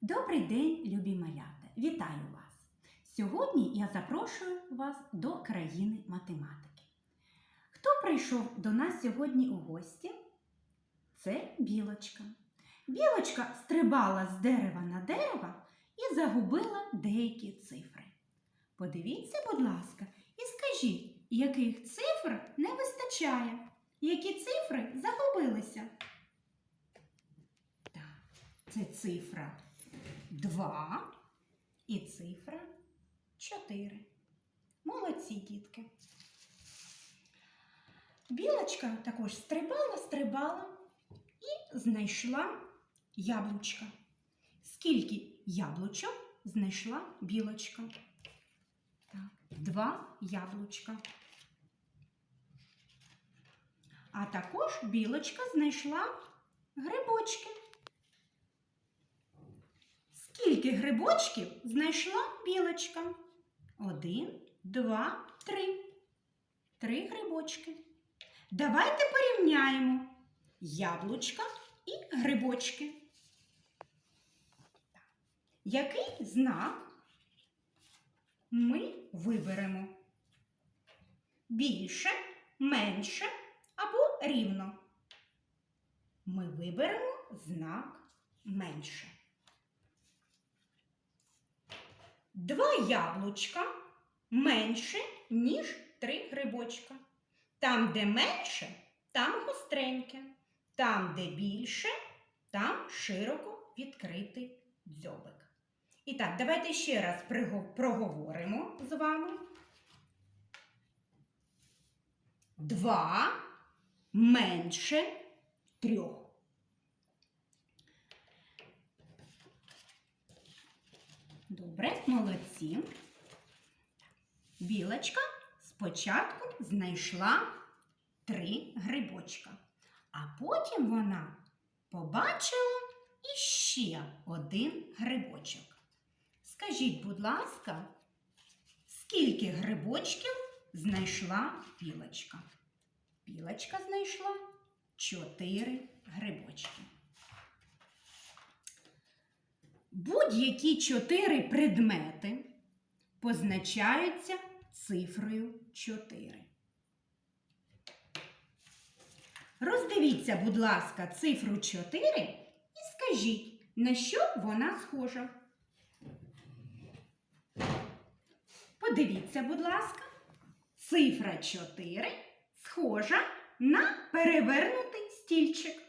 Добрий день, любі малята! Вітаю вас! Сьогодні я запрошую вас до країни математики. Хто прийшов до нас сьогодні у гості? Це білочка. Білочка стрибала з дерева на дерево і загубила деякі цифри. Подивіться, будь ласка, і скажіть, яких цифр не вистачає, які цифри загубилися. Так, це цифра 2 і цифра 4. Молодці дітки. Білочка також стрибала, стрибала і знайшла яблучка. Скільки яблучок знайшла білочка? Так, два яблучка. А також білочка знайшла грибочки. Скільки грибочків знайшла білочка? Один, два, три. Три грибочки. Давайте порівняємо яблучка і грибочки. Який знак ми виберемо? Більше, менше або рівно? Ми виберемо знак менше. Два яблучка менше, ніж три грибочка. Там, де менше, там гостреньке. Там, де більше, там широко відкритий дзьобик. І так, давайте ще раз проговоримо з вами. Два менше трьох. Добре, молодці. Білочка спочатку знайшла три грибочка, а потім вона побачила іще один грибочок. Скажіть, будь ласка, скільки грибочків знайшла білочка? Білочка знайшла чотири грибочки. Будь-які чотири предмети позначаються цифрою 4. Роздивіться, будь ласка, цифру 4 і скажіть, на що вона схожа. Подивіться, будь ласка, цифра 4 схожа на перевернутий стільчик.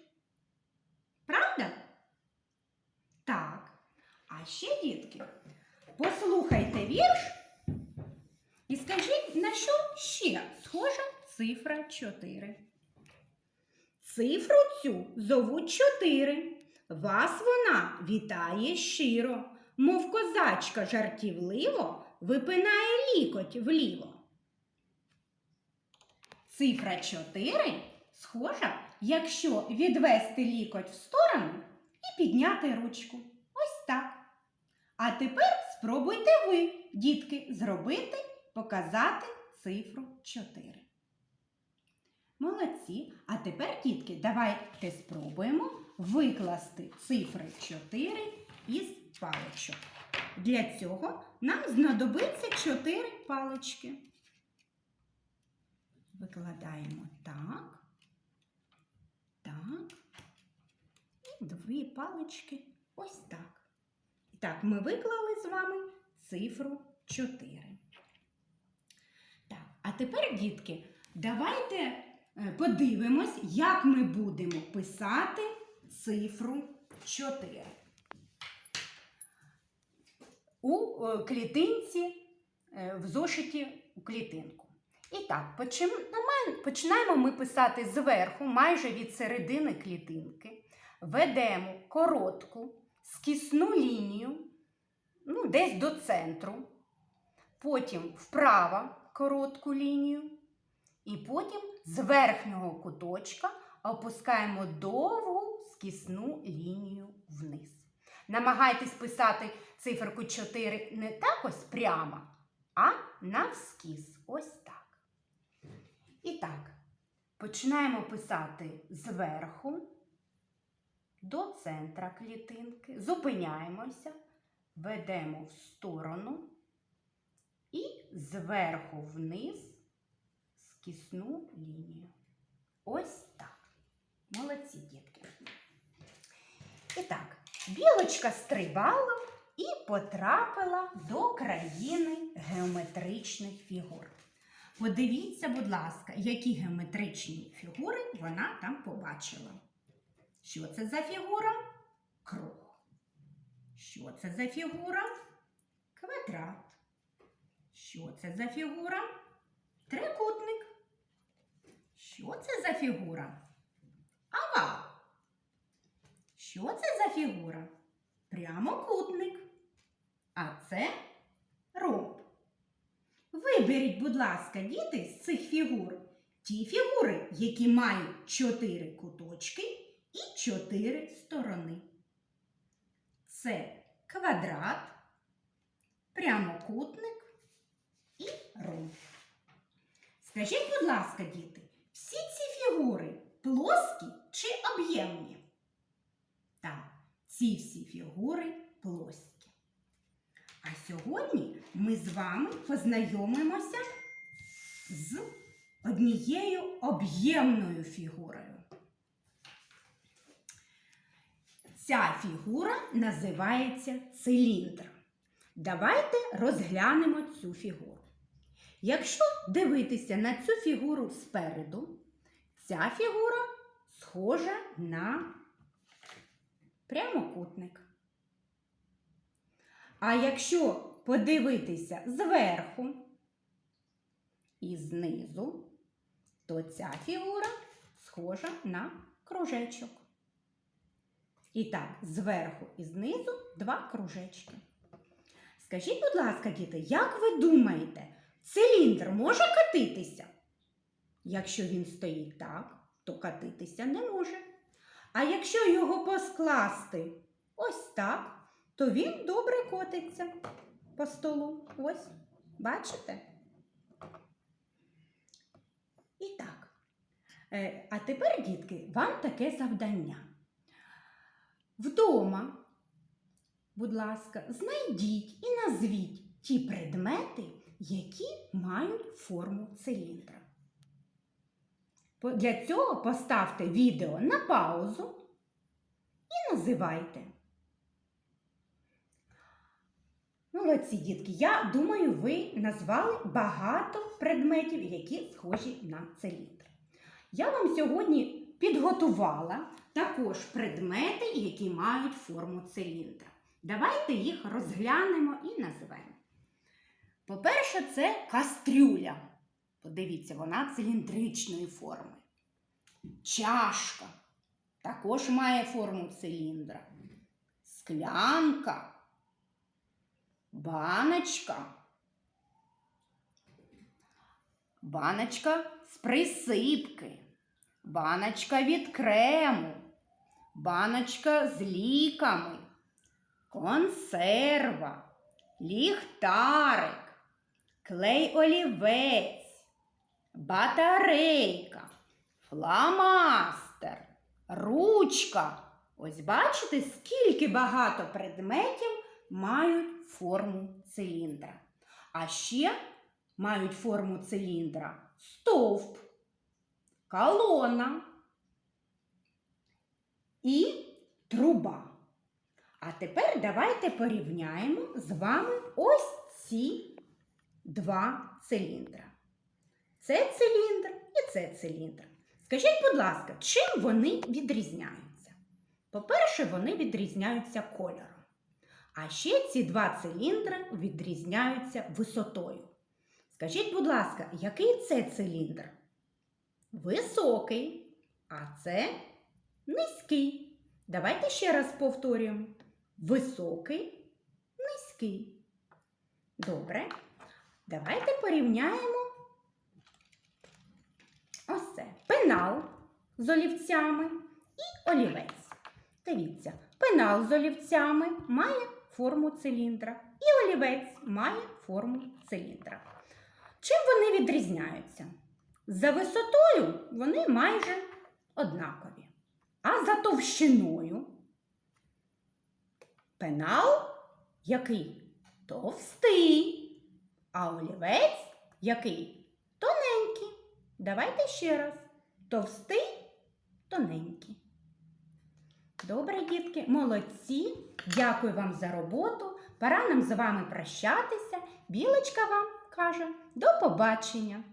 Правда? А ще, дітки, послухайте вірш і скажіть, на що ще схожа цифра 4. Цифру цю зовуть 4. Вас вона вітає щиро, мов козачка жартівливо випинає лікоть вліво. Цифра 4 схожа, якщо відвести лікоть в сторону і підняти ручку. А тепер спробуйте ви, дітки, зробити, показати цифру 4. Молодці. А тепер, дітки, давайте спробуємо викласти цифри 4 із паличок. Для цього нам знадобиться 4 палички. Викладаємо так, так. І дві палички ось так. Так, ми виклали з вами цифру 4. Так, а тепер, дітки, давайте е, подивимось, як ми будемо писати цифру 4. У е, клітинці е, в зошиті у клітинку. І так, починаємо, починаємо ми писати зверху, майже від середини клітинки. Ведемо коротку скісну лінію, ну, десь до центру. Потім вправо коротку лінію. І потім з верхнього куточка опускаємо довгу скісну лінію вниз. Намагайтесь писати циферку 4 не так ось прямо, а навскіз. Ось так. І так, починаємо писати зверху до центра клітинки, зупиняємося, ведемо в сторону і зверху вниз скісну лінію. Ось так. Молодці, дітки. І так, білочка стрибала і потрапила до країни геометричних фігур. Подивіться, будь ласка, які геометричні фігури вона там побачила. Що це за фігура? Круг. Що це за фігура? Квадрат. Що це за фігура? Трикутник. Що це за фігура? Овал. Що це за фігура? Прямокутник. А це ромб. Виберіть, будь ласка, діти, з цих фігур ті фігури, які мають чотири куточки і чотири сторони. Це квадрат, прямокутник і ромб. Скажіть, будь ласка, діти, всі ці фігури плоскі чи об'ємні? Так, ці всі фігури плоскі. А сьогодні ми з вами познайомимося з однією об'ємною фігурою. Ця фігура називається циліндр. Давайте розглянемо цю фігуру. Якщо дивитися на цю фігуру спереду, ця фігура схожа на прямокутник. А якщо подивитися зверху і знизу, то ця фігура схожа на кружечок. І так, зверху і знизу два кружечки. Скажіть, будь ласка, діти, як ви думаєте, циліндр може катитися? Якщо він стоїть так, то катитися не може. А якщо його поскласти ось так, то він добре котиться по столу. Ось, бачите? І так. Е, А тепер, дітки, вам таке завдання. Вдома, будь ласка, знайдіть і назвіть ті предмети, які мають форму циліндра. Для цього поставте відео на паузу і називайте. Молодці, дітки, я думаю, ви назвали багато предметів, які схожі на циліндр. Я вам сьогодні підготувала також предмети, які мають форму циліндра. Давайте їх розглянемо і назвемо. По-перше, це кастрюля. Подивіться, вона циліндричної форми. Чашка також має форму циліндра. Склянка, баночка. Баночка з присипки, баночка від крему, баночка з ліками, консерва, ліхтарик, клей олівець, батарейка, фламастер, ручка. Ось бачите, скільки багато предметів мають форму циліндра. А ще мають форму циліндра стовп, колона і труба. А тепер давайте порівняємо з вами ось ці два циліндра. Це циліндр і це циліндр. Скажіть, будь ласка, чим вони відрізняються? По-перше, вони відрізняються кольором. А ще ці два циліндри відрізняються висотою. Скажіть, будь ласка, який це циліндр? Високий, а це низький. Давайте ще раз повторюємо. Високий, низький. Добре. Давайте порівняємо ось це. Пенал з олівцями і олівець. Дивіться, пенал з олівцями має форму циліндра, і олівець має форму циліндра. Чим вони відрізняються? За висотою вони майже однакові. А за товщиною пенал який? Товстий. А олівець який? Тоненький. Давайте ще раз. Товстий, тоненький. Добре, дітки, молодці. Дякую вам за роботу. Пора нам з вами прощатися. Білочка вам каже до побачення.